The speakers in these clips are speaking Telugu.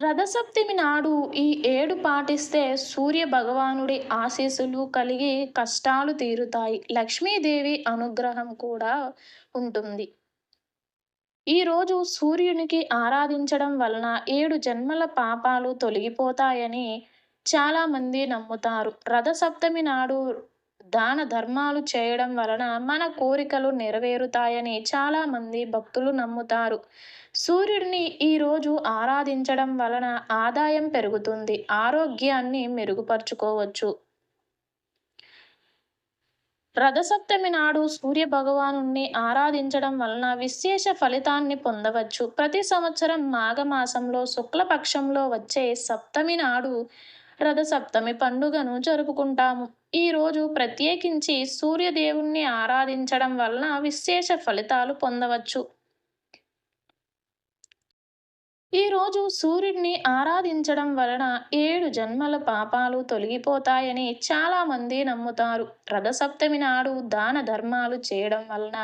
రథసప్తమి నాడు ఈ ఏడు పాటిస్తే సూర్య భగవానుడి ఆశీస్సులు కలిగి కష్టాలు తీరుతాయి. లక్ష్మీదేవి అనుగ్రహం కూడా ఉంటుంది. ఈరోజు సూర్యునికి ఆరాధించడం వలన ఏడు జన్మల పాపాలు తొలగిపోతాయని చాలామంది నమ్ముతారు. రథసప్తమి నాడు దాన ధర్మాలు చేయడం వలన మన కోరికలు నెరవేరుతాయని చాలామంది భక్తులు నమ్ముతారు. సూర్యుడిని ఈరోజు ఆరాధించడం వలన ఆదాయం పెరుగుతుంది. ఆరోగ్యాన్ని మెరుగుపరుచుకోవచ్చు. రథసప్తమి నాడు సూర్య భగవాను ఆరాధించడం వలన విశేష ఫలితాన్ని పొందవచ్చు. ప్రతి సంవత్సరం మాఘమాసంలో శుక్లపక్షంలో వచ్చే సప్తమి నాడు రథసప్తమి పండుగను జరుపుకుంటాము. ఈరోజు ప్రత్యేకించి సూర్యదేవుణ్ణి ఆరాధించడం వలన విశేష ఫలితాలు పొందవచ్చు. ఈరోజు సూర్యుడిని ఆరాధించడం వలన ఏడు జన్మల పాపాలు తొలగిపోతాయని చాలామంది నమ్ముతారు. రథసప్తమి నాడు దాన ధర్మాలు చేయడం వలన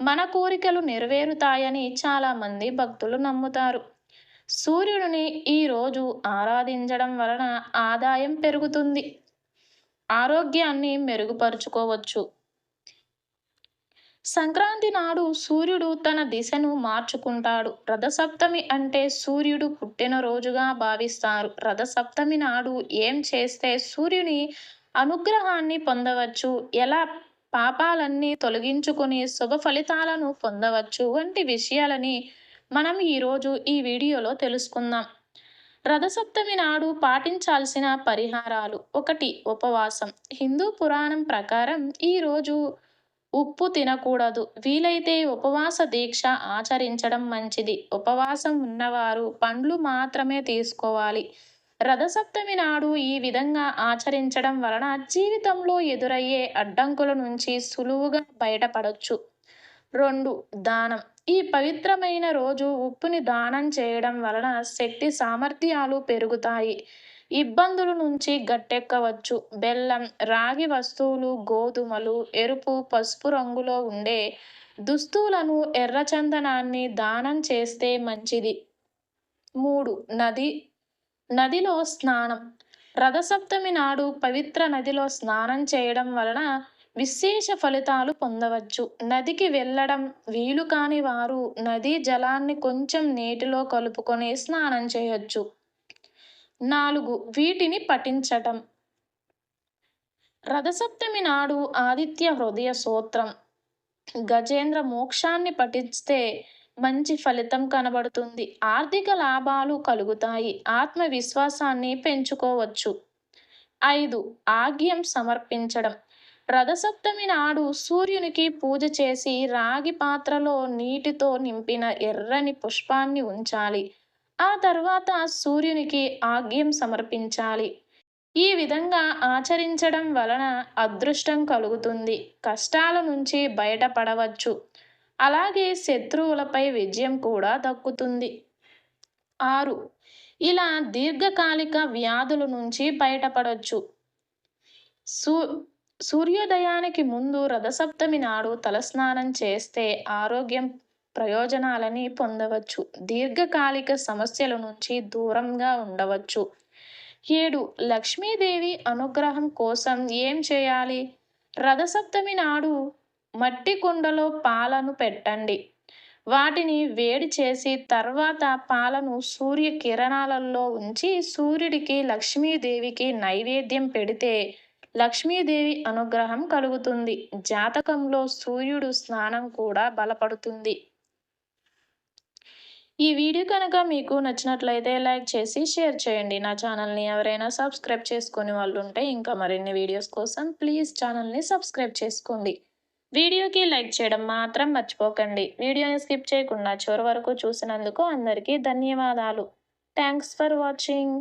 మన కోరికలు నెరవేరుతాయని చాలామంది భక్తులు నమ్ముతారు. సూర్యుడిని ఈరోజు ఆరాధించడం వలన ఆదాయం పెరుగుతుంది. ఆరోగ్యాన్ని మెరుగుపరుచుకోవచ్చు. సంక్రాంతి నాడు సూర్యుడు తన దిశను మార్చుకుంటాడు. రథసప్తమి అంటే సూర్యుడు పుట్టినరోజుగా భావిస్తారు. రథసప్తమి నాడు ఏం చేస్తే సూర్యుని అనుగ్రహాన్ని పొందవచ్చు? ఎలా పాపాలన్నీ తొలగించుకుని శుభ ఫలితాలను పొందవచ్చు? వంటి విషయాలని మనం ఈరోజు ఈ వీడియోలో తెలుసుకుందాం. రథసప్తమి నాడు పాటించాల్సిన పరిహారాలు. ఒకటి ఉపవాసం. హిందూ పురాణం ప్రకారం ఈరోజు ఉప్పు తినకూడదు. వీలైతే ఉపవాస దీక్ష ఆచరించడం మంచిది. ఉపవాసం ఉన్నవారు పండ్లు మాత్రమే తీసుకోవాలి. రథసప్తమి నాడు ఈ విధంగా ఆచరించడం వలన జీవితంలో ఎదురయ్యే అడ్డంకుల నుంచి సులువుగా బయటపడవచ్చు రెండు దానం. ఈ పవిత్రమైన రోజు ఉప్పుని దానం చేయడం వలన శక్తి సామర్థ్యాలు పెరుగుతాయి. ఇబ్బందుల నుంచి గట్టెక్కవచ్చు. బెల్లం రాగి వస్తువులు గోధుమలు ఎరుపు పసుపు రంగులో ఉండే దుస్తులను ఎర్రచందనాన్ని దానం చేస్తే మంచిది. మూడు నది నదిలో స్నానం. రథసప్తమి నాడు పవిత్ర నదిలో స్నానం చేయడం వలన విశేష ఫలితాలు పొందవచ్చు. నదికి వెళ్ళడం వీలు కాని వారు నదీ జలాన్ని కొంచెం నీటిలో కలుపుకొని స్నానం చేయొచ్చు. నాలుగు వీటిని పఠించటం. రథసప్తమి నాడు ఆదిత్య హృదయ సూత్రం. గజేంద్ర మోక్షాన్ని పఠిస్తే మంచి ఫలితం కనబడుతుంది. ఆర్థిక లాభాలు కలుగుతాయి. ఆత్మవిశ్వాసాన్ని పెంచుకోవచ్చు. ఐదు ఆగ్యం సమర్పించడం. రథసప్తమి నాడు సూర్యునికి పూజ చేసి రాగి పాత్రలో నీటితో నింపిన ఎర్రని పుష్పాన్ని ఉంచాలి. ఆ తర్వాత సూర్యునికి ఆగ్యం సమర్పించాలి. ఈ విధంగా ఆచరించడం వలన అదృష్టం కలుగుతుంది. కష్టాల నుంచి బయటపడవచ్చు. అలాగే శత్రువులపై విజయం కూడా దక్కుతుంది. ఆరు. ఇలా దీర్ఘకాలిక వ్యాధుల నుంచి బయటపడవచ్చు సూ సూర్యోదయానికి ముందు రథసప్తమి నాడు తలస్నానం చేస్తే ఆరోగ్యం ప్రయోజనాలని పొందవచ్చు. దీర్ఘకాలిక సమస్యల నుంచి దూరంగా ఉండవచ్చు. ఏడు లక్ష్మీదేవి అనుగ్రహం కోసం ఏం చేయాలి? రథసప్తమి నాడు మట్టి కుండలో పాలను పెట్టండి. వాటిని వేడి చేసి తర్వాత పాలను సూర్య కిరణాలలో ఉంచి సూర్యుడికి లక్ష్మీదేవికి నైవేద్యం పెడితే లక్ష్మీదేవి అనుగ్రహం కలుగుతుంది. జాతకంలో సూర్యుడు స్నానం కూడా బలపడుతుంది. ఈ వీడియో కనుక మీకు నచ్చినట్లయితే లైక్ చేసి షేర్ చేయండి. నా ఛానల్ని ఎవరైనా సబ్స్క్రైబ్ చేసుకునే వాళ్ళు ఉంటే ఇంకా మరిన్ని వీడియోస్ కోసం ప్లీజ్ ఛానల్ని సబ్స్క్రైబ్ చేసుకోండి. వీడియోకి లైక్ చేయడం మాత్రం మర్చిపోకండి. వీడియోని స్కిప్ చేయకుండా చివరి వరకు చూసినందుకు అందరికీ ధన్యవాదాలు. Thanks for watching.